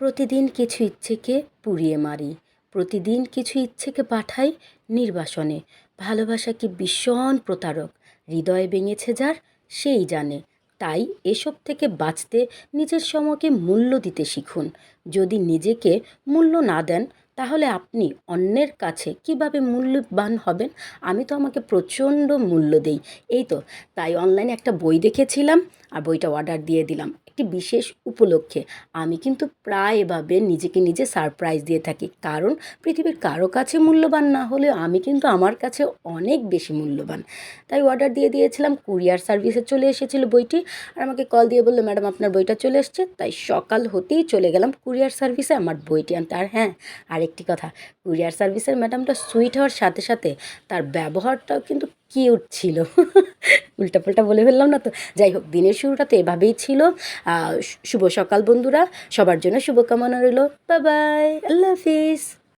প্রতিদিন কিছু ইচ্ছেকে পুড়িয়ে মারি, প্রতিদিন কিছু ইচ্ছেকে পাঠাই নির্বাসনে। ভালোবাসা কি ভীষণ প্রতারক, হৃদয় ভেঙেছে যার, সেই জানে। তাই এসব থেকে বাঁচতে নিজের সময়কে মূল্য দিতে শিখুন। যদি নিজেকে মূল্য না দেন, তাহলে আপনি অন্যের কাছে কীভাবে মূল্যবান হবেন? আমি তো আমাকে প্রচণ্ড মূল্য দেই। এই তো, তাই অনলাইনে একটা বই দেখেছিলাম, আর বইটা অর্ডার দিয়ে দিলাম। একটি বিশেষ উপলক্ষে। আমি কিন্তু প্রায় এভাবে নিজেকে নিজে সারপ্রাইজ দিয়ে থাকি। কারণ পৃথিবীর কারও কাছে মূল্যবান না হলেও আমি কিন্তু আমার কাছে অনেক বেশি মূল্যবান। তাই অর্ডার দিয়ে দিয়েছিলাম কুরিয়ার সার্ভিসে চলে এসেছিল বইটি। আর আমাকে কল দিয়ে বলল, ম্যাডাম, আপনার বইটা চলে এসছে। তাই সকাল হতেই চলে গেলাম কুরিয়ার সার্ভিসে আমার বইটি আনতে। আর হ্যাঁ আরেকটি কথা কুরিয়ার সার্ভিসের ম্যাডামটা সুইট হওয়ার সাথে সাথে তার ব্যবহারটাও কিন্তু কিউট ছিল। উল্টাপাল্টা বলে ফেললাম না তো। যাই হোক, দিনের শুরুটা তো এভাবেই ছিল। শুভ সকাল বন্ধুরা। সবার জন্য শুভকামনা রইল। বাবাই বাই। আল্লাহ হাফিজ।